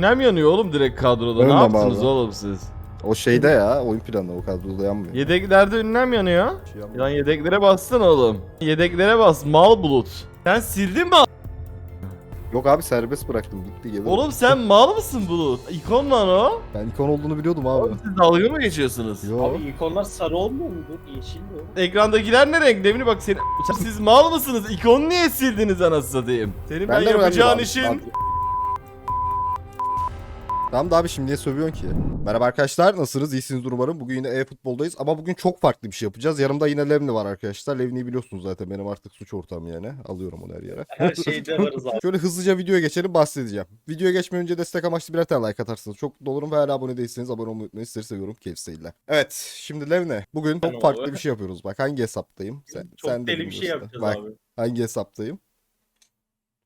Ünlem yanıyor oğlum direkt kadroda. Önlem ne yaptınız abi. oğlum siz? O şeyde ya oyun planı o kadroda yanmıyor. Yedeklerde ünlem yanıyor. Şey yanmıyor. Lan yedeklere bassın oğlum. Yedeklere bas mal bulut. Sen sildin mi? Yok abi serbest bıraktım gitti gelir. Oğlum sen mal mısın bulut? İkon lan o. Ben ikon olduğunu biliyordum abi. Oğlum siz dalga mı geçiyorsunuz? Yo. Abi ikonlar sarı olmuyor muydu? Yeşil mi? Ekrandakiler ne renk? Devini bak seni. Siz mal mısınız? İkonu niye sildiniz anasını satayım? Senin ben, Ben yapacağın işin... Abi. Tamam da abi şimdi niye sövüyorsun ki? Merhaba arkadaşlar nasılsınız? İyisiniz umarım. Bugün yine e-futboldayız ama bugün çok farklı bir şey yapacağız. Yanımda yine Levni var arkadaşlar. Levni'yi biliyorsunuz zaten benim artık suç ortağım yani. Alıyorum onu her yere. Her şeyde varız abi. Şöyle hızlıca videoya geçelim bahsedeceğim. Videoya geçmeden önce destek amaçlı birer tane like atarsınız. Çok mutlu olurum ve hala abone değilseniz abone olmayı unutmayın. Sizleri seviyorum. Keyif seyirler. Evet şimdi Levne. Bugün çok farklı bir şey yapıyoruz. Bak hangi hesaptayım? Sen, Çok sen de deli bir şey yapacağız Bak abi. hangi hesaptayım?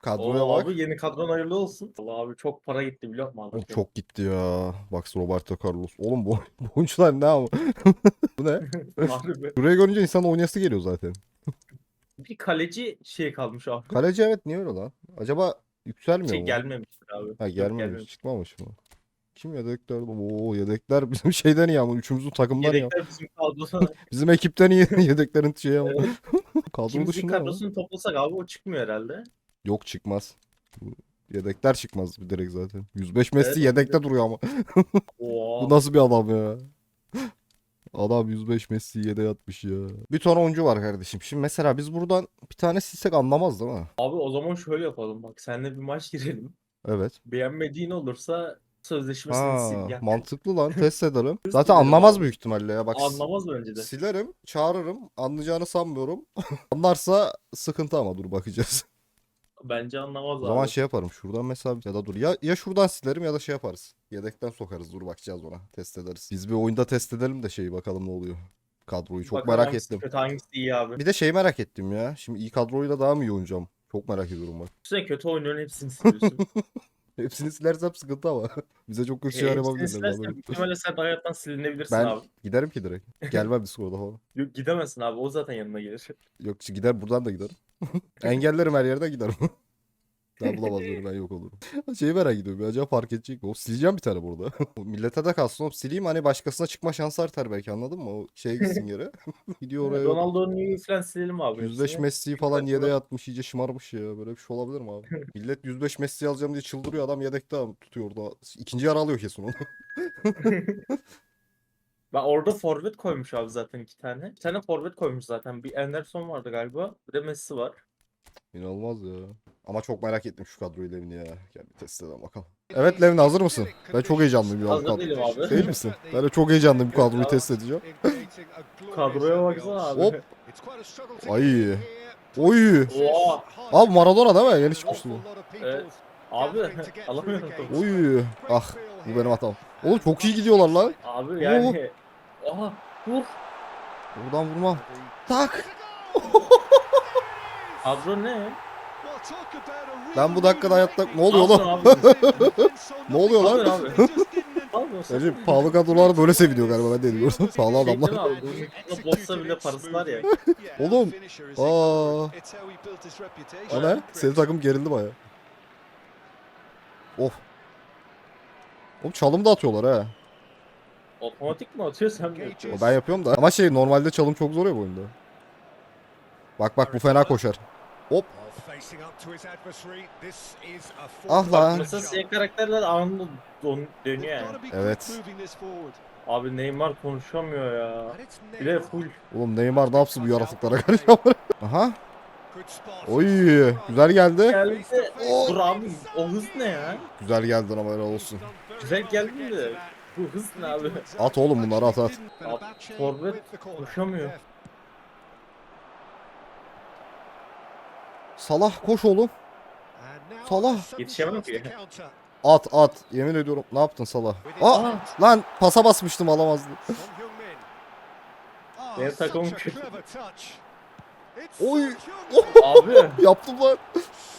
Kadroya Oo, bak. abi yeni kadron hayırlı olsun. Allah abi çok para gitti biliyor musun? Oğlum çok gitti ya. Bak Roberto Carlos. Oğlum bu, bu oyuncular ne ama? bu ne? Harbi. Görünce insan oynayası geliyor zaten. Bir kaleci şey kalmış abi. Kaleci evet niye öyle lan? Acaba yükselmiyor Şey mu? gelmemiştir abi. Ha Yok, gelmemiş. Çıkmamış mı? Kim yedekler? Oo yedekler bizim şeyden iyi ama üçümüzün takımdan iyi. Yedekler bizim kadrosu. Bizim ekipten iyi yedeklerin şeyi ama. Kadro İkimizin dışında mı? kadrosunu toplasak abi o çıkmıyor herhalde. Yok çıkmaz. Yedekler çıkmaz bir direkt zaten. 105 Messi Evet, yedekte duruyor ama. Bu nasıl bir adam ya? Adam 105 Messi yedeğe atmış ya. Bir ton oyuncu var kardeşim. Şimdi mesela biz buradan bir tane silsek anlamaz değil mi? Abi o zaman şöyle yapalım bak seninle bir maç girelim. Evet. Beğenmediğin olursa sözleşmesini Ha, sil. Mantıklı lan test edelim. Zaten anlamaz büyük ihtimalle ya. Bak Anlamaz bence de. silerim, çağırırım. Anlayacağını sanmıyorum. Anlarsa sıkıntı ama dur bakacağız. Bence anlamaz O zaman abi. şey yaparım şuradan mesela ya da dur ya ya şuradan silerim ya da şey yaparız. Yedekten sokarız dur bakacağız ona. Test ederiz. Biz bir oyunda test edelim de şeyi bakalım ne oluyor. Kadroyu çok Bakalım merak hangisi ettim. Kötü hangisi iyi abi. Bir de şey merak ettim ya. Şimdi iyi kadroyla daha mı iyi oynayacağım? Çok merak ediyorum bak. Sen kötü oynuyorsun hepsini siliyorsun. Hepsini silersem sıkıntı ama. Bize çok kötü E, şeyler hepsini yapabilirler. silersen büyük ihtimalle sen hayattan silinebilirsin Ben abi. giderim ki direkt. Gelmem Discord'a falan. Yok gidemezsin abi o zaten yanına gelir. Yok gider buradan da giderim. Engellerim her yerden giderim. Daha bulamaz beni ben yok olurum. Şeyi merak ediyorum ya acaba fark edecek mi? O sileceğim bir tane burada. Millete de kalsın oğlum sileyim hani başkasına çıkma şansı artar belki anladın mı? O şeye gitsin yere. Gidiyor oraya. Ronaldo'nun falan silelim abi. 105 hepsini. Messi'yi falan Dikkat yedeğe bırak. atmış iyice şımarmış ya. Böyle bir şey olabilir mi abi? Millet 105 Messi alacağım diye çıldırıyor adam yedekte abi tutuyor orada. İkinci yarı alıyor kesin onu. Ben orada forvet koymuş abi zaten iki tane. Bir tane forvet koymuş zaten. Bir Anderson vardı galiba. Bir de Messi var. İnanılmaz ya. Ama çok merak ettim şu kadroyu Levni ya. Gel bir test edelim bakalım. Evet Levni hazır mısın? Ben çok heyecanlıyım ya. bu Hazır kadro- değilim abi. Değil misin? Ben de çok heyecanlıyım bu kadroyu test edeceğim. Kadroya baksana abi. Hop. Ay. Oy. Oha. Abi Maradona değil mi? Yeni çıkmıştı bu. Evet. Abi alamıyorum topu. Oy. Ah bu benim hatam. Oğlum çok iyi gidiyorlar lan. Abi yani. Aha. Vur. Buradan vurmam. Tak. Kadro ne? Ben bu dakikada hayatta... Ne oluyor Alsın abi. Ne oluyor Alır lan? abi. Bence pahalı kadrolar böyle seviniyor galiba ben de ediyorum. pahalı Şey mi adamlar. Bunun botsa bile parası var ya. Oğlum. Aa. O ne? Senin takım gerildi baya. Of. Oğlum çalım da atıyorlar ha. Otomatik mi atıyor sen mi? O ben yapıyorum da. Ama şey normalde çalım çok zor ya bu oyunda. Bak bak bu fena koşar. Hop. Ah lan. mesela siyah karakterler anında don- dönüyor yani. Evet. Abi Neymar konuşamıyor ya. Bir de full. Oğlum Neymar ne yapsın bu yaratıklara karşı? Aha. Oy. Güzel geldi. Geldi. Oh. Dur abi o hız ne ya? Güzel geldin ama helal olsun. Güzel geldi de. Bu hız ne abi? At oğlum bunları at at. Abi, forvet koşamıyor. Salah koş oğlum. Salah. Yetişemem ki. At at. Yemin ediyorum. Ne yaptın Salah? Aa, lan pasa basmıştım alamazdım. Benim takımım kötü. Oy. Abi. Yaptım lan.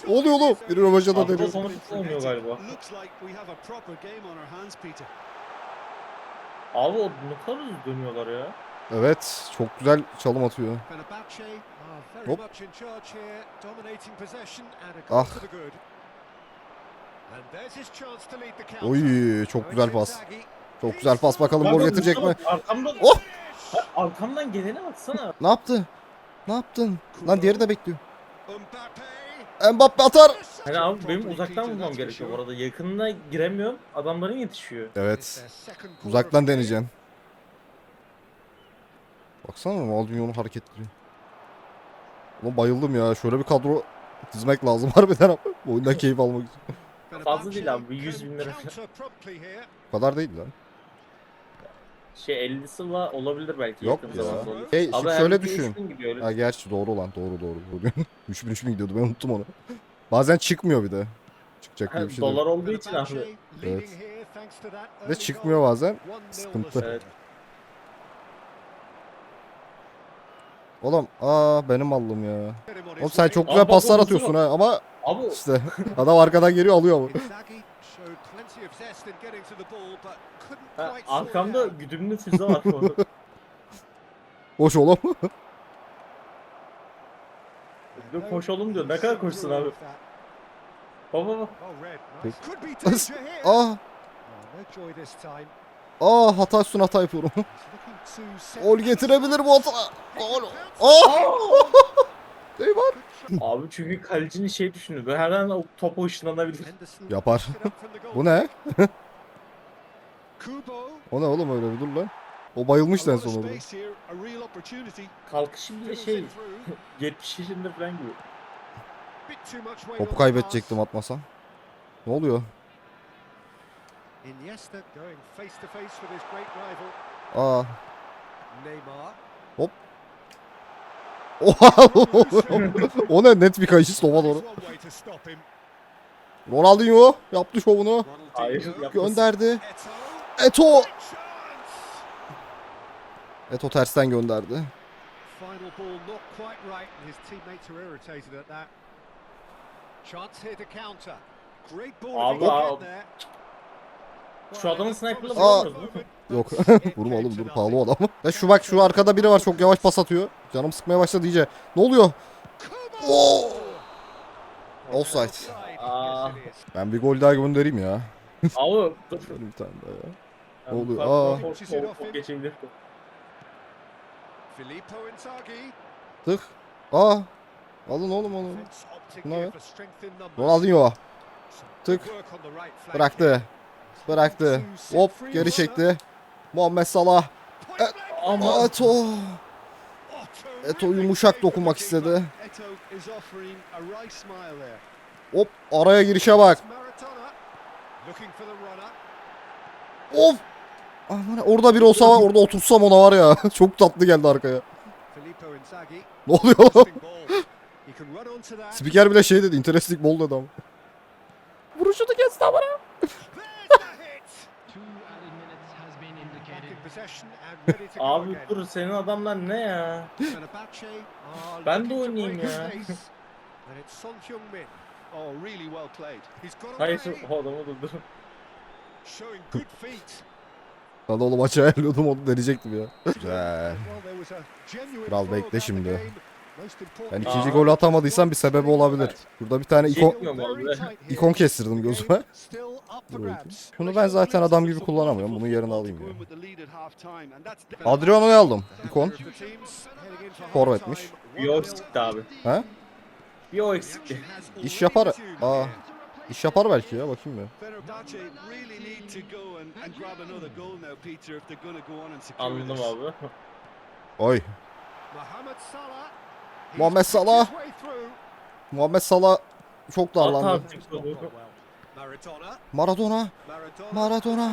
Oluyor oğlum? Biri rövaşata Hafta deniyor. sonu galiba. Abi o ne kadar dönüyorlar ya. Evet. Çok güzel çalım atıyor. Hop. Ah. Oy çok güzel pas. Çok güzel pas bakalım gol getirecek mi? Mustafa, Arkamdan, Oh! Arkamdan gelene baksana. Ne yaptı? Ne yaptın? Lan diğeri de bekliyor. Mbappe atar. Hani abi benim uzaktan vurmam gerekiyor bu arada. Yakınına giremiyorum. Adamların yetişiyor. Evet. Uzaktan deneyeceksin. Baksana Maldini'nin hareketleri. Ulan bayıldım ya. Şöyle bir kadro dizmek lazım harbiden ama. Bu Oyundan keyif almak için. Fazla değil abi, bir 100 bin lira Bu kadar değil lan. Şey 50'si var olabilir belki Yok ya. Hey, Abi şimdi şöyle düşün. 3000 gibi öyle. Ha gerçi doğru lan doğru doğru. doğru. 3000 3000 gidiyordu ben unuttum onu. Bazen çıkmıyor bir de. Çıkacak diye bir şey Dolar olduğu için abi. Evet. Ve çıkmıyor bazen. Sıkıntı. Evet. Oğlum aa benim mallım ya. Oğlum sen çok güzel Abi paslar bak, atıyorsun ha ama Abi işte adam arkadan geliyor alıyor ha, arkamda güdümlü füze var. bu arada. Boş oğlum. Koşalım diyor. Ne kadar koşsun abi? Baba baba. Aa aa hata üstüne hata yapıyorum. Gol getirebilir bu hata. Gol. Aa! Neymar. Abi çünkü kalecinin şey düşünüyor. Böyle her an o topa ışınlanabilir. Yapar. Bu ne? O ne oğlum öyle bir dur lan. O bayılmış en son orada. Kalkışı bile şey 70 yaşında falan gibi. Topu kaybedecektim atmasam. Ne oluyor? Iniesta going face to face with his great rival Aa. Neymar. Oha! o ne net bir kayışı sola doğru. Ronaldinho yaptı şovunu. Hayır. Gönderdi. Eto. Eto tersten gönderdi. Final ball not quite right, and his teammates are irritated at that. Chance here to counter. Great ball if he Abi, abi. Şu adamın sniper'la Aa. vuramıyoruz mu? Yok. Vurma oğlum dur pahalı o adam. Ya şu bak şu arkada biri var çok yavaş pas atıyor. Canım sıkmaya başladı iyice. Ne oluyor? Oo! Offside. Aa. Ben bir gol daha göndereyim ya. Abi dur. Şöyle bir tane daha ya. Yani Oluyor, aa. for- for- for geçebilir. Filippo Inzaghi. Tık. Aa. Alın oğlum onu. Ne. Ronaldinho. Tık. Bıraktı. Bıraktı. Hop geri çekti. Muhammed Salah. Point Ama Eto. Eto yumuşak dokunmak istedi. Hop araya girişe bak. Of. Aman orada bir olsa var, orada otursam ona var ya. Çok tatlı geldi arkaya. Ne oluyor? Spiker bile şey dedi. Interesting ball dedi ama. Vuruşunu kesti ama. Abi dur senin adamlar ne ya? Ben de oynayayım ya. Oh, Hayır o adamı durdur. de oğlum maçı ayarlıyordum onu deneyecektim ya. Güzel. Kral bekle şimdi. İmportant Ben Aa. ikinci golü atamadıysam bir sebebi olabilir. Burada bir tane ikon, Yetmiyor mu abi? İkon kestirdim gözüme. Şunu ben zaten adam gibi kullanamıyorum. Bunun yerini alayım ya. Adriano'yu aldım. İkon. Forvetmiş. Bir o eksikti abi. He? Bir o eksikti. İş yapar. Aa. İş yapar belki ya bakayım secure Anladım abi. Oy. Mohamed Salah. Muhammed Salah. Muhammed Salah çok darlandı. Maradona. Maradona.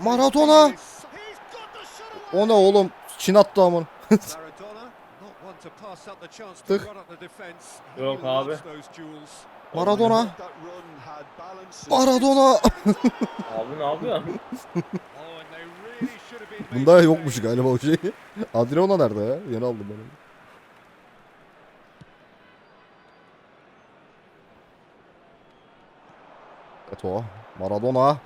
Maradona. O ne oğlum? Çin attı amın. Tık. Yok abi. Maradona. Maradona. Abi ne yapıyorsun? Bunda yokmuş galiba o şey. Adriano nerede ya? Yeni aldım ben onu. Eto. Maradona.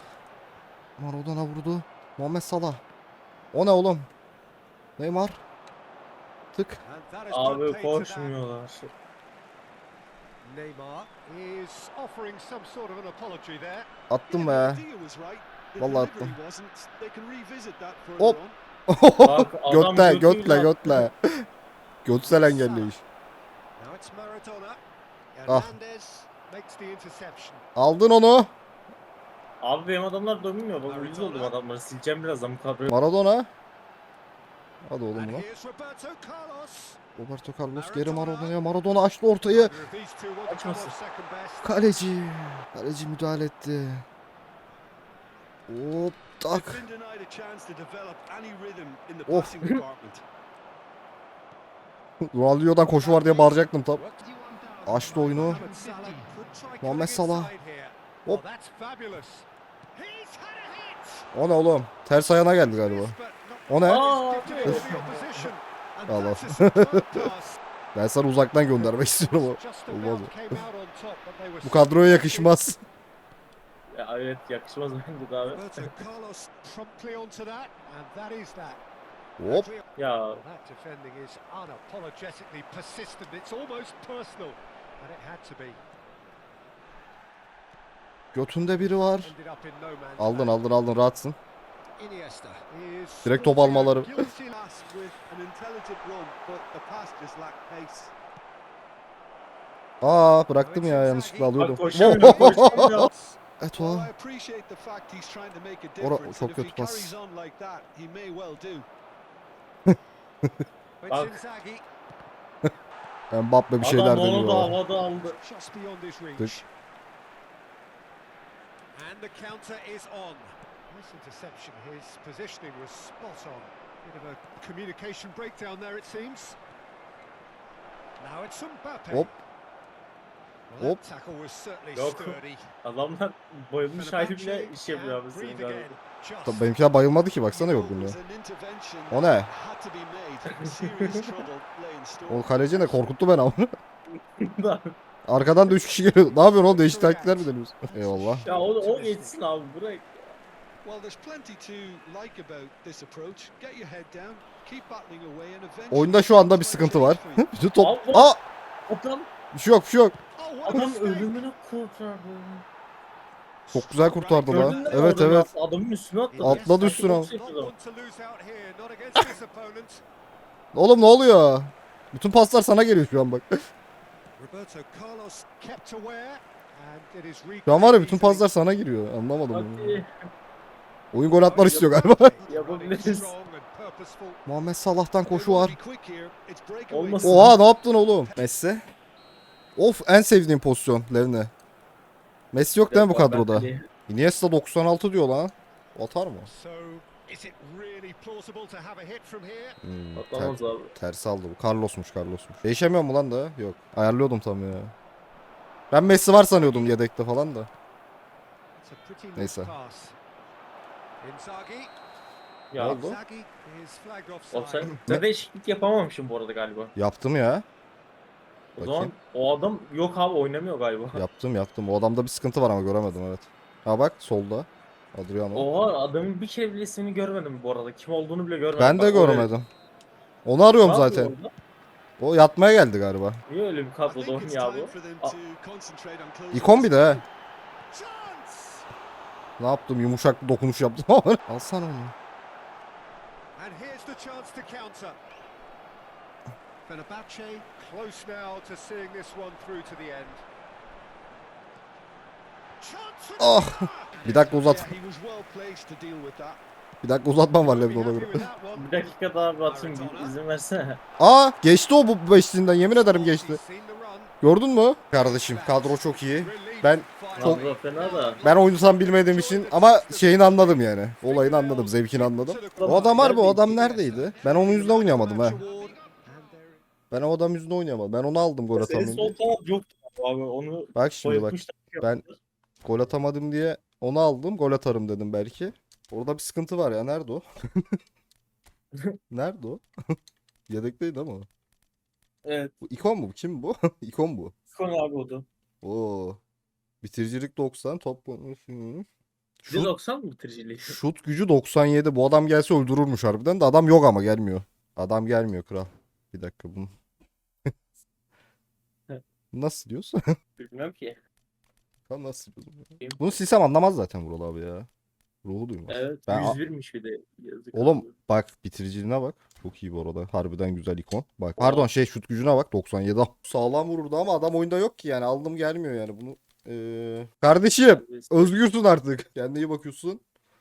Maradona vurdu. Muhammed Salah. O ne oğlum? Neymar. Tık. Abi koşmuyorlar. Neymar is offering some sort of an apology there. Attım be. Vallahi attım. Hop. on. Bak, adam götle götüyle götle attı. götle. Götsel engelleyiş. Ah. Hernandez makes the interception. Aldın onu. Abi benim adamlar dominmuyor. Bak uyuz oldum adamları. Sileceğim birazdan bu kadroyu. Maradona. Hadi oğlum lan. Roberto Carlos. Geri Maradona'ya. Maradona açtı ortayı. Açmasın. Kaleci. Kaleci müdahale etti. İn the Of. department. Ronaldinho'dan koşu var diye bağıracaktım tam. 51,000. Açtı oyunu. Muhammed Salah. Hop. Oh. O ne oğlum? Ters ayağına geldi galiba. O ne? Allah. Ben sana uzaktan göndermek istiyorum Olmaz Bu kadroya yakışmaz. Ya evet yakışmaz bence de abi. Hop. Ya That defending is unapologetically persistent. It's almost personal, and it had to be. Götünde biri var. Aldın aldın aldın rahatsın. Direkt top almaları. Aa bıraktım ya yanlışlıkla alıyordum. koşamıyor koşamıyor. Evet Well, o. I appreciate the fact he's trying to make a Ora- çok kötü pas. Bak. Mbappe bir şeyler Adam onu da deniyor. havada aldı. just beyond his Tık. And the counter is on. Nice interception. His positioning was spot on. Bit of a communication breakdown there, it seems. Now it's Mbappe. Hop. Hop. Yok. Adamlar bayılmış hali bile Fenerbahçe iş yapıyor abi senin galiba. Tabii benimkiler bayılmadı ki baksana yorgunluğa. O ne? O kaleci ne korkuttu beni ama. Arkadan da 3 kişi geliyor. Ne yapıyorsun oğlum değişik taktikler mi deniyorsun? Eyvallah. ya o, o geçsin abi eventually. Oyunda şu anda bir sıkıntı var. Bütün top... Aa! Bir şey yok bir şey yok. Adam ölümünü kurtardı. Çok güzel kurtardı Gördün lan. mü? Evet Adam evet. Adamın üstüne atladı. Atladı üstüne opponent. Oğlum ne oluyor? Bütün paslar sana geliyor şu an bak. Şu an var ya bütün paslar sana giriyor. Anlamadım. Hadi. Oyun gol atmanı istiyor galiba. Yapabiliriz. Muhammed Salah'tan koşu var. Olmasın. Oha ne yaptın oğlum? Messi. Of en sevdiğim pozisyon Levne. Messi yok değil mi bu kadroda? Iniesta 96 diyor lan. Atar mı? Hmm, ter- abi. tersi aldı bu. Carlos'muş Carlos'muş. Değişemiyor mu lan da? Yok. Ayarlıyordum tam ya. Ben Messi var sanıyordum yedekte falan da. Neyse. Ya Ne oldu? Offside. Sen değişiklik yapamamışsın bu arada galiba. Yaptım ya. O Bakayım. zaman o adam yok abi oynamıyor galiba. Yaptım yaptım. O adamda bir sıkıntı var ama göremedim evet. Ha bak solda. Adriano. Oha adamın bir kere bile ismini görmedim bu arada. Kim olduğunu bile görmedim. Ben de Bak, oraya- görmedim. Onu arıyorum Ne zaten. orada? O yatmaya geldi galiba. Niye öyle bir kadroda oynuyor abi? Aa. İkon bir de he. Ne yaptım? Yumuşak bir dokunuş yaptım ama. Alsana onu. And here's the chance to counter. Fenerbahce close now to seeing this one through to the end. Neymar! Bir dakika uzat. Bir dakika uzatmam var ona göre. one. Bir dakika daha bir izin versene. Aa geçti o bu beşliğinden yemin ederim geçti. Gördün mü? Kardeşim kadro çok iyi. Ben çok- Kadro fena da. ben oyunu tam bilmediğim için ama şeyini anladım yani. Olayını anladım, zevkini anladım. O adam var? O adam neredeydi? Ben onun yüzünden oynayamadım ha. Ben o adam yüzünden oynayamadım. Ben onu aldım gol Senin atamayınca. sol taraf yoktu abi onu Bak şimdi bak. soyutmuşlar. Ben gol atamadım diye onu aldım. Gol atarım dedim belki. Orada bir sıkıntı var ya. Nerede o? Nerede o? Yedekteydi ama. Evet. Bu ikon mu? Kim bu? ikon bu. Konu abi o da. Oo. Bitiricilik 90, top Şut, 90 mı bitiriciliği? şut gücü 97. Bu adam gelse öldürürmüş harbiden de adam yok ama gelmiyor. Adam gelmiyor kral. Bir dakika bunu. Nasıl diyorsun? Bilmiyorum ki. Tamam nasıl diyorsun? Bunu silsem anlamaz zaten Vural abi ya. Ruhu duymaz. Evet. Ben- 101'miş bir de. Yazık Oğlum bak bitiriciliğine bak. Çok iyi bu arada. Harbiden güzel ikon. Bak pardon şey şut gücüne bak 97. Sağlam vururdu ama adam oyunda yok ki yani. Aldım gelmiyor yani bunu. Ee, kardeşim özgürsün artık. Kendine iyi bakıyorsun.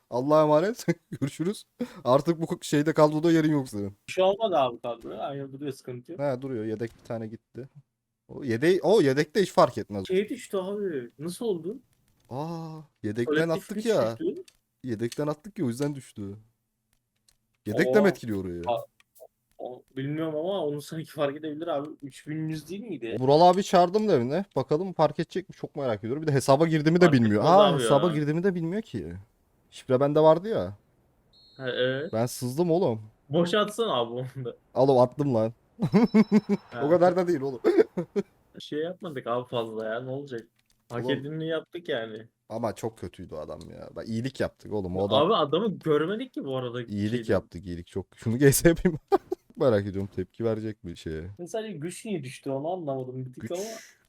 Allah'a emanet. Görüşürüz. Artık bu şeyde kadroda yerin yok senin. Bir şey olmadı abi kadroya. Aynı duruyor sıkıntı yok. He duruyor. Yedek bir tane gitti. O yedek o yedekte hiç fark etmez. Şey düştü abi. Nasıl oldu? Aa, yedekten Kolektif attık güç ya. düştü. Yedekten attık ya o yüzden düştü. Yedek de mi Oo. etkiliyor orayı? Aa. O- bilmiyorum ama onu sanki fark edebilir abi. 3100 değil miydi? Vural abi çağırdım da evine. Bakalım fark edecek mi? Çok merak ediyorum. Bir de hesaba girdiğimi de Fark bilmiyor. etmez Aa abi hesaba ya. girdiğimi de bilmiyor ki. Şifre bende vardı ya. Ha, evet. Ben sızdım oğlum. Boşa atsana abi onu da. Oğlum attım lan. O kadar da değil oğlum. Şey yapmadık abi fazla ya. Ne olacak? Hak Oğlum. edileni yaptık yani. Ama çok kötüydü adam ya. Bak iyilik yaptık oğlum. O adam Abi adamı görmedik ki bu arada. iyilik şeyde. yaptık iyilik çok. Şunu GS yapayım. merak ediyorum tepki verecek mi şeye. Sadece güç niye düştü onu anlamadım bir tık Güç. ama.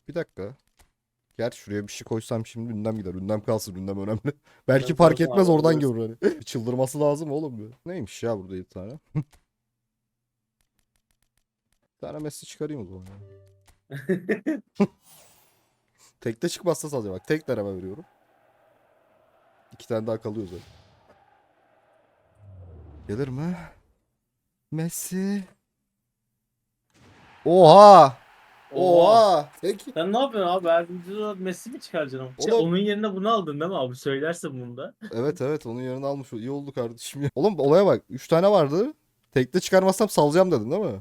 Bir dakika. Gerçi şuraya bir şey koysam şimdi ünlem gider. Ünlem kalsın ünlem önemli. Belki Ünlem fark etmez abi, oradan görür hani. Çıldırması lazım oğlum bu. Neymiş ya burada bir tane. Tane Messi çıkarayım o zaman ya. Tekte çıkmazsa sadece bak. Tek deneme veriyorum. İki tane daha kalıyor zaten. Gelir mi? Messi. Oha! Oha! Tek Sen ne yapıyorsun abi? Her videoda Messi mi çıkaracaksın? Şey, Oğlum- onun yerine bunu aldın değil mi abi? Söylerse bunu da. Evet evet onun yerini almış. İyi oldu kardeşim ya. Oğlum olaya bak. 3 tane vardı. Tekte çıkarmazsam salacağım dedin değil mi?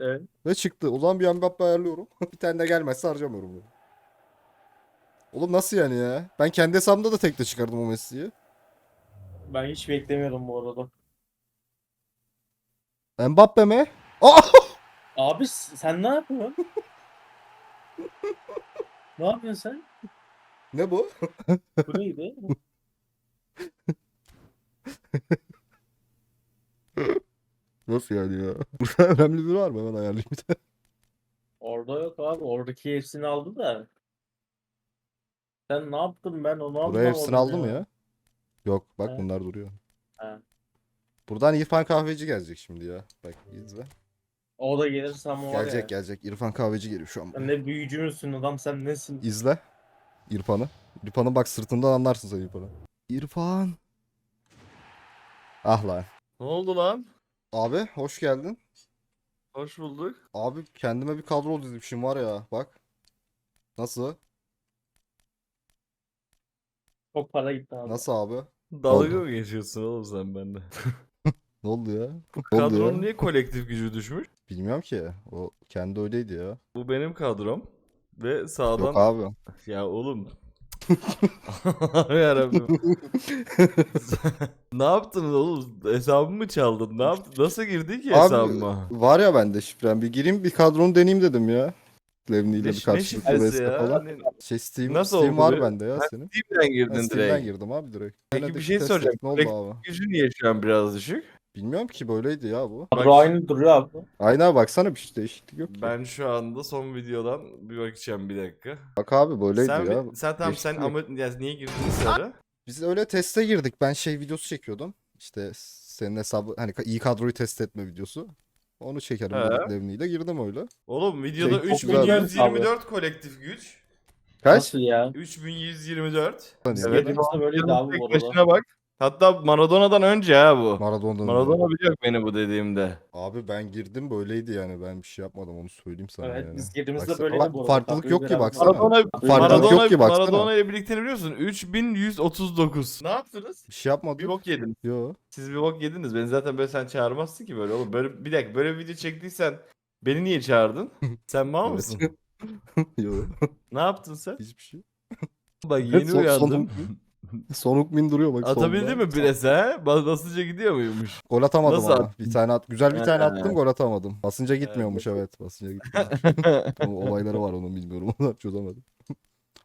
Evet. Ve çıktı. Zaman bir Mbappe ayarlıyorum. bir tane de gelmezse harcamıyorum bunu. Oğlum nasıl yani ya? Ben kendi hesabımda da tekte çıkardım o Messi'yi. Ben hiç beklemiyordum bu arada. Mbappe mi? Aa! Abi s- sen ne yapıyorsun? ne yapıyorsun sen? ne bu? Bu neydi? Nasıl yani ya? Burada önemli biri var mı? Hemen ayarlayayım bir tane. Orada yok abi. Oradaki hepsini aldı da. Sen ne yaptın ben onu anlamadım Buraya hepsini aldım ya. Yok bak He. bunlar duruyor. He. Buradan İrfan Kahveci gelecek şimdi ya. Bak izle. O da gelirse ama var ya. Gelecek gelecek. İrfan Kahveci geliyor şu an. Sen ne büyücü müsün adam sen nesin? İzle. İrfan'ı. İrfan'ın bak sırtından anlarsın sen İrfan'ı. İrfan. Ah lan. Ne oldu lan? Abi hoş geldin. Hoş bulduk. Abi kendime bir kadro dizmişim var ya bak. Nasıl? Çok para gitti abi. Nasıl abi? Dalga mı geçiyorsun oğlum sen bende? Ne oldu ya? Ne oldu Kadronun ya? niye kolektif gücü düşmüş? Bilmiyorum ki. O kendi öyleydi ya. Bu benim kadrom. Ve sağdan... Yok abi. Ya oğlum. Yarabbim. ne yaptınız oğlum? Hesabımı mı çaldın? Ne yaptın? Nasıl girdin ki Abi, hesabıma? Var ya bende şifrem. Bir gireyim bir kadronu deneyeyim dedim ya. Levni ile Ne, bir karşılıklı reste falan. Hani Şey Steam, Nasıl Steam oldu var be? bende ya Ha, senin. Steam'den Ben girdin Steam'den direkt. girdim abi direkt. Peki Denedik, bir şey soracağım. ettik. Ne oldu Kolektif abi? gücü niye şu an biraz düşük? Bilmiyorum ki böyleydi ya bu. Kadro aynı duruyor abi. Aynen baksana bir şey değişiklik yok ki. Ben şu anda son videodan bir bakacağım bir dakaka. Bak abi böyleydi Sen, ya. sen tamam sen Değişiklik yok. ama ya niye girdin sarı? Biz öyle teste girdik. Ben şey videosu çekiyordum. İşte senin hesabı hani ka- iyi kadroyu test etme videosu. Onu çekerim He. dedik Levni'yle girdim öyle. Oğlum videoda Şey, çok güzel. 3124 kolektif güç. Kaç? Nasıl ya? 3124. Hani Evet. Elimizde böyleydi abi Tek bu arada. başına bak. Hatta Maradona'dan önce ha bu. Maradona'dan Maradona biliyor beni bu dediğimde. Abi ben girdim böyleydi yani. Ben bir şey yapmadım onu söyleyeyim sana Evet yani. biz girdiğimizde Baksana- böyleydi Bak, bu arada. farklılık yok ki baksana. Maradona, Farklılık Maradona, yok ki baksana. Maradona ile birlikte ne biliyorsun? 3139. Ne yaptınız? Bir şey yapmadım. Bir bok yedin. Yo. Siz bir bok yediniz. Beni zaten böyle sen çağırmazsın ki böyle oğlum. Böyle bir dakika böyle bir video çektiysen beni niye çağırdın? Sen mal Evet. mısın? Yo. ne yaptın sen? Hiçbir şey. Bak yeni Son- uyandım. Sonuk min duruyor bak Atabildin solda. mi? Bas basınca gidiyor muymuş? Gol atamadım Nasıl ama. attın? Bir tane at. Güzel bir tane attım gol atamadım. Basınca gitmiyormuş evet. Basınca gitmiyor. Olayları var onun bilmiyorum. Onu çözemedim.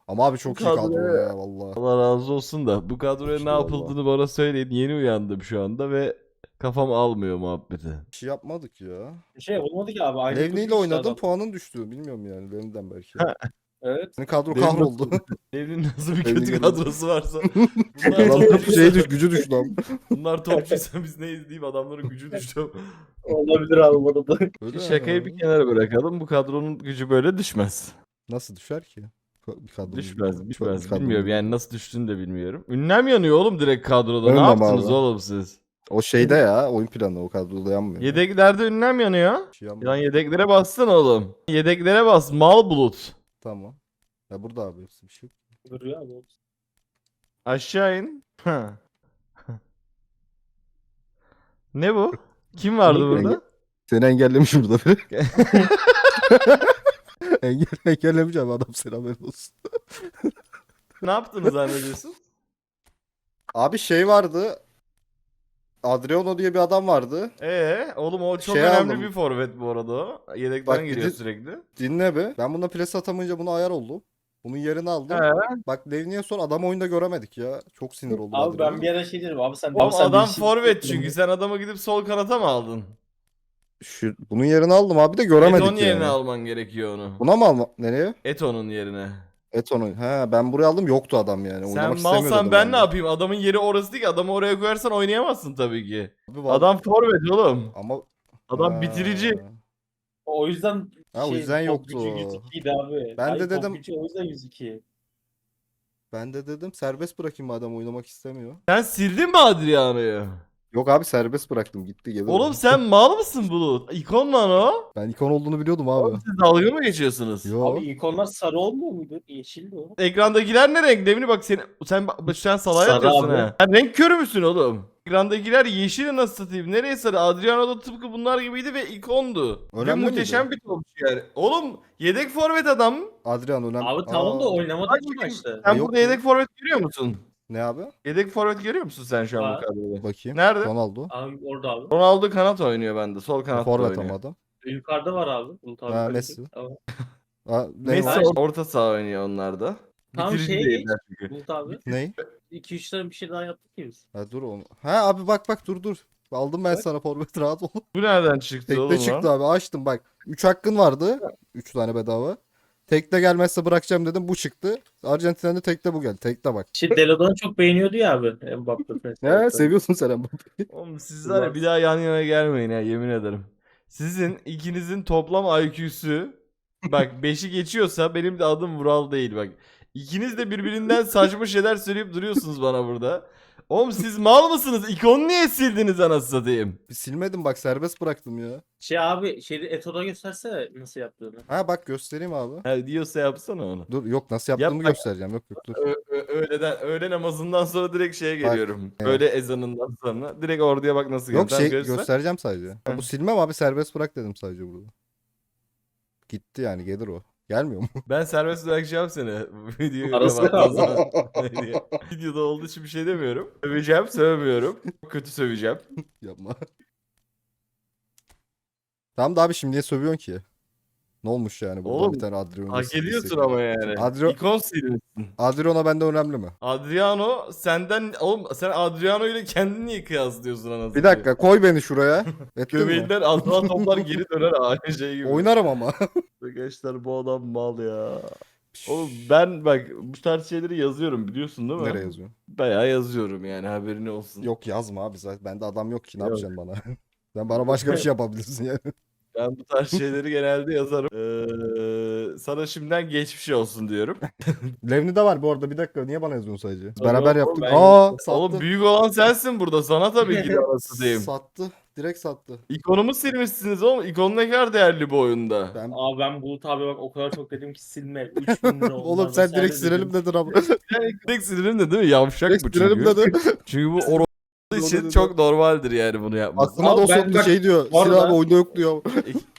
Ama abi çok iyi kadro ya valla. Allah razı olsun da bu kadroya Hoş ne yapıldığını bana söyleyin. Yeni uyandım şu anda ve Kafam almıyor muhabbeti. Bir şey yapmadık ya. Şey olmadı ki abi. Levni ile oynadım adam. puanın düştü. Bilmiyorum yani Levni'den belki. Evet. Senin kadro kahroldu. Evin nasıl bir kötü kadrosu varsa. Bunlar topçuysa, şey düş, gücü düştü lan. bunlar topçuysa biz neyiz deyip adamların gücü düştü. Olabilir abi bu arada. Öyle Şakayı yani. bir kenara bırakalım. Bu kadronun gücü böyle düşmez. Nasıl düşer ki? Bir kadro Düşmez, düşmez. kadro- Bilmiyorum yani nasıl düştüğünü de bilmiyorum. Ünlem yanıyor oğlum direkt kadroda. Öyle ne yaptınız abi. oğlum siz? O şeyde ya oyun planı o kadroda yanmıyor. Yedeklerde ünlem yanıyor. Şey yanmıyor. Lan yedeklere bassın oğlum. Yedeklere bas. Mal bulut. Tamam. Ya burada abi hepsi bir şey yok. Duruyor abi. Aşağı in. Ha. ne bu? Kim vardı burada? Seni engellemiş burada biri. Engel, engellemiş abi adam seni haberin olsun. ne yaptığını zannediyorsun? Abi şey vardı. Adriano diye bir adam vardı. Ee, oğlum o çok Şey önemli aldım. bir forvet bu arada o. Yedekten Bak, giriyor sürekli. Dinle be. Ben buna pres atamayınca buna ayar oldum. Bunun yerini aldım. He. Bak Levni'ye sor adam oyunda göremedik ya. Çok sinir oldum. Abi ben bir ara şey dedim abi sen Oğlum abi sen adam bir şey- forvet çünkü sen adamı gidip sol kanata mı aldın? Şu, bunun yerini aldım abi de göremedik Eton yerine yani. alman gerekiyor onu. Buna mı alma? Nereye? Eton'un yerine. Eton'u. He ben buraya aldım yoktu adam yani. Sen Oynamak istemiyordum malsan ben ne yapayım? Adamın yeri orası değil ki. Adamı oraya koyarsan oynayamazsın tabii ki. Abi vallahi- Adam forvet oğlum. ama Adam Ha. bitirici. O yüzden Ha, o şey, yüzden top yoktu gücü o. 102 idi abi. Ben de top dedim- gücü o yüzden 102. Ben de dedim serbest bırakayım madem oynamak istemiyor. Sen sildin mi Adriano'yu? Yok abi serbest bıraktım gitti gelir. Oğlum sen mal mısın Bulut? İkon lan o. Ben ikon olduğunu biliyordum abi. Siz dalga mı geçiyorsunuz? Yo. Abi ikonlar sarı olmuyor muydu? Yeşildi o. Ekrandakiler ne renk? Devini bak sen sen bak sen salaya Sarı atıyorsun abi. ha. Sen renk körü müsün oğlum? Ekrandakiler yeşil nasıl satayım? Nereye sarı? Adriano da tıpkı bunlar gibiydi ve ikondu. Ve Önemli muhteşem miydi? bir topçu yani. Oğlum yedek forvet adam. Adrian önemli. Abi tamam da Aa, oynamadı ki maçta. Sen yok burada mu? yedek forvet görüyor musun? Ne abi? Yedek forvet görüyor musun sen şu an Var. bu kadroda? Bakayım. Nerede? Ronaldo. Abi orada abi. Ronaldo kanat oynuyor bende. Sol kanatta Forvet oynuyor. ama adam. Yukarıda var abi. Bulut abi. Ha, kaleci. Messi. Tamam. Ne Messi var? var? orta saha oynuyor onlarda. Tamam, Bitirici şey- değiller çünkü. Bulut abi. Ney? 2-3 tane bir şey daha yaptık ki biz. Ha dur onu. Ha abi bak bak dur dur. Aldım ben sana forvet rahat ol. Bu nereden çıktı oğlum Tekte lan? çıktı abi açtım bak. 3 hakkın vardı. 3 tane bedava. Tekte gelmezse bırakacağım dedim bu çıktı. Arjantin'den de tekte bu geldi. Tekte bak. Şey Delo'dan çok beğeniyordu ya abi. Mbappe. Ne seviyorsun sen ama. Oğlum siz var ya bir daha yan yana gelmeyin ha yemin ederim. Sizin ikinizin toplam IQ'su bak 5'i geçiyorsa benim de adım Vural değil bak. İkiniz de birbirinden saçma şeyler söyleyip duruyorsunuz bana burada. Oğlum siz mal mısınız? İkonu niye sildiniz anasını satayım? Silmedim bak serbest bıraktım ya. Şey abi şeyi Eto'da göstersene nasıl yaptığını. Ha bak göstereyim abi. Ha, diyorsa yapsana onu. Dur yok nasıl yaptığımı Yap bak. göstereceğim. Yok yok dur. Ö- ö- öğleden, öğle namazından sonra direkt şeye Bak, geliyorum. evet. Öğle ezanından sonra. Direkt orduya bak nasıl Yok şey Tamam, göster. göstereceğim sadece. Ha, bu silmem abi serbest bırak dedim sadece burada. Gitti yani gelir o. Gelmiyor mu? Ben serbest bırakacağım seni. Videoyu Arasına kapattığın zaman. diye. Videoda olduğu için bir şey demiyorum. Söveceğim, sövmüyorum. Kötü söveceğim. Yapma. Tamam da abi şimdi niye sövüyorsun ki? Ne olmuş yani burada Oğlum, bir tane Adriano Hak ediyorsun ama yani. Adrio- İkon silmişsin. Adriano bende önemli mi? Adriano senden... Oğlum sen Adriano ile kendini niye kıyaslıyorsun anasını? Bir dakika koy beni şuraya. Göbeğinden atılan toplar geri döner aynı şey gibi. Oynarım ama. Arkadaşlar bu adam mal ya. Oğlum ben bak bu tarz şeyleri yazıyorum biliyorsun değil mi? Nereye yazıyorsun? Bayağı yazıyorum yani haberin olsun. Yok yazma abi zaten. Bende adam yok ki. Ne Yok. yapacaksın bana? Sen bana başka bir şey yapabilirsin yani. Ben bu tarz şeyleri genelde yazarım. Ee, sana şimdiden geçmiş olsun diyorum. Levni de var bu arada bir dakika. Niye bana yazıyorsun sadece? Tabii Beraber oğlum, yaptık. ben- Aa sattı. Oğlum büyük olan sensin burada. Sana tabii ki de anası diyeyim. Sattı. Direkt sattı. İkonumu silmişsiniz oğlum. İkon ne kadar değerli bu oyunda. Ben... Abi ben Bulut abi bak o kadar çok dedim ki silme. 3000 lira Oğlum sen direkt silelim dedim. dedin ama. Yani direkt sinirim de değil mi? Yavşak direkt bu silelim çünkü. dedin. Çünkü bu oro için çok normaldir yani bunu yapması. Aklıma da o Abi ben soktu bak- şey diyor. bu Sil arada- abi oyunda yok diyor.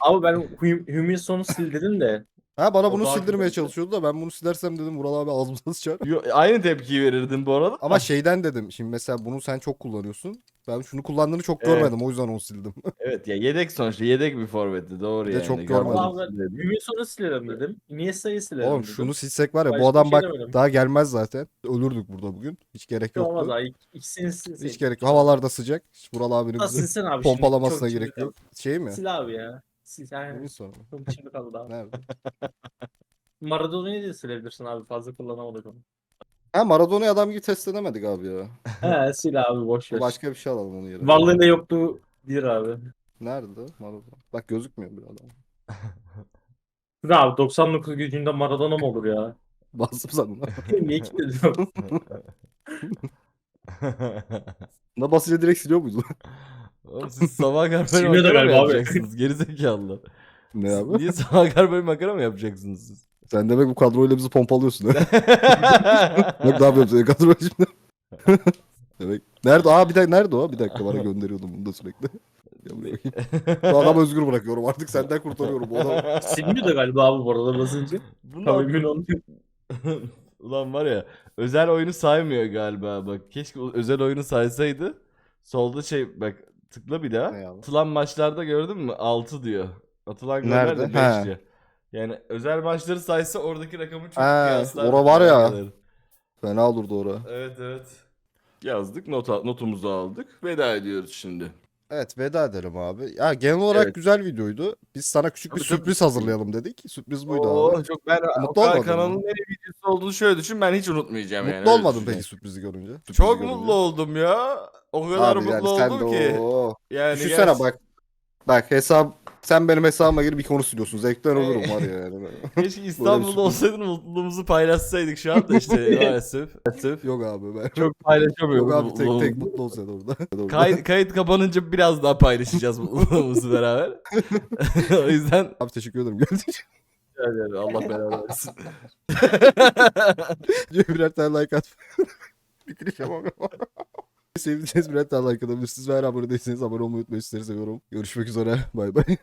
Abi ben Hü- Hümin sonu sil dedim de Ha bana O bunu daha sildirmeye güzel. çalışıyordu da ben bunu silersem dedim Vural abi ağzımıza sıçar. Yo, aynı tepkiyi verirdin bu arada. Ama şeyden dedim. Şimdi mesela bunu sen çok kullanıyorsun. Ben şunu kullandığını çok Evet. görmedim. O yüzden onu sildim. Evet ya yedek sonuçta yedek bir forvetti doğru Bir de yani. çok görmedim. Vallahi. Hummelson'u silerim dedim. Iniesta'yı silerim Oğlum dedim. şunu silsek var ya bu Başka adam bir bak şey demedim. daha gelmez zaten. Ölürdük burada bugün. Hiç gerek Hiç olmaz yoktu. abi. İkisini silsin. Hiç gerek yok. Havalarda sıcak. Hiç Vural abinin silsin abi. şimdi. pompalamasına Çok gerek yok. Şey mi? Sil abi ya. Sil. Yani, Emin sonra. çok içimde kaldı abi. Nerede? Maradona'yı da silebilirsin abi. Fazla kullanamadık onu. Ha Maradona'yı adam gibi test edemedik abi ya. He sil abi boş ver. Başka bir şey alalım onun yerine. Vallahi de yoktu dir abi. Nerede Maradona? Bak gözükmüyor bir adam. Ne abi 99 gücünde Maradona mı olur ya? Bastım sandım. Niye kilitledin? Ne basınca direkt siliyor muydu? Oğlum siz sabah kadar böyle Silmiyor da makara mı galiba abi. yapacaksınız? Gerizekalılar. ne Siz abi? Niye sabah kadar böyle makara mı yapacaksınız siz? Sen demek bu kadroyla bizi pompalıyorsun. ha? Bak ne yapıyorum senin kadro şimdi. demek. Nerede? Aa bir dakika nerede o? Bir dakika bana gönderiyordum bunu da sürekli. Ya bakayım. Bu adamı özgür bırakıyorum artık senden kurtarıyorum bu adamı. Silmiyor da galiba abi bu arada basınca. Bunlar- Tam emin olmuyorum. Ulan var ya özel oyunu saymıyor galiba bak. Keşke o özel oyunu saysaydı. Solda şey bak tıkla bir daha. Atılan maçlarda gördün mü? 6 diyor. Atılan goller Nerede? de 5 He. diyor. Yani özel maçları saysa oradaki rakamı çok He, kıyaslar. ora var ya. Evet Fena olurdu ora. evet. Yazdık not, notumuzu aldık. Veda ediyoruz şimdi. Evet veda edelim abi. Ya genel olarak Evet. güzel videoydu. Biz sana küçük bir Tabii, tabii. sürpriz hazırlayalım dedik. Sürpriz buydu Oo, abi. çok ben Mutlu o kadar olmadın kanalın mı? iyi videosu olduğunu şöyle düşün ben hiç unutmayacağım yani. Mutlu öyle olmadın peki sürprizi görünce? Sürprizi Çok görünce. mutlu oldum ya. O kadar Abi mutlu yani sen oldum ki. o. Yani Düşünsene gerçi- bak. Bak hesap sen benim hesabıma girip bir konu siliyorsun. Zevkten ölürüm var ya yani. Keşke İstanbul'da sürpriz. olsaydın mutluluğumuzu paylaşsaydık şu anda işte maalesef. maalesef. Yok abi ben. Çok paylaşamıyorum. Yok abi tek tek mutlu olsaydı orada. Kayıt, kayıt kapanınca biraz daha paylaşacağız mutluluğumuzu beraber. o yüzden Abi teşekkür ederim. Gördüğün için. yani Allah belanı versin. birer tane like at. Bitiriş yapamam. Sevdiğiniz birer tane like atabilirsiniz. Ve eğer abone değilseniz abone olmayı unutmayın. Sizleri seviyorum. Görüşmek üzere. Bay bay.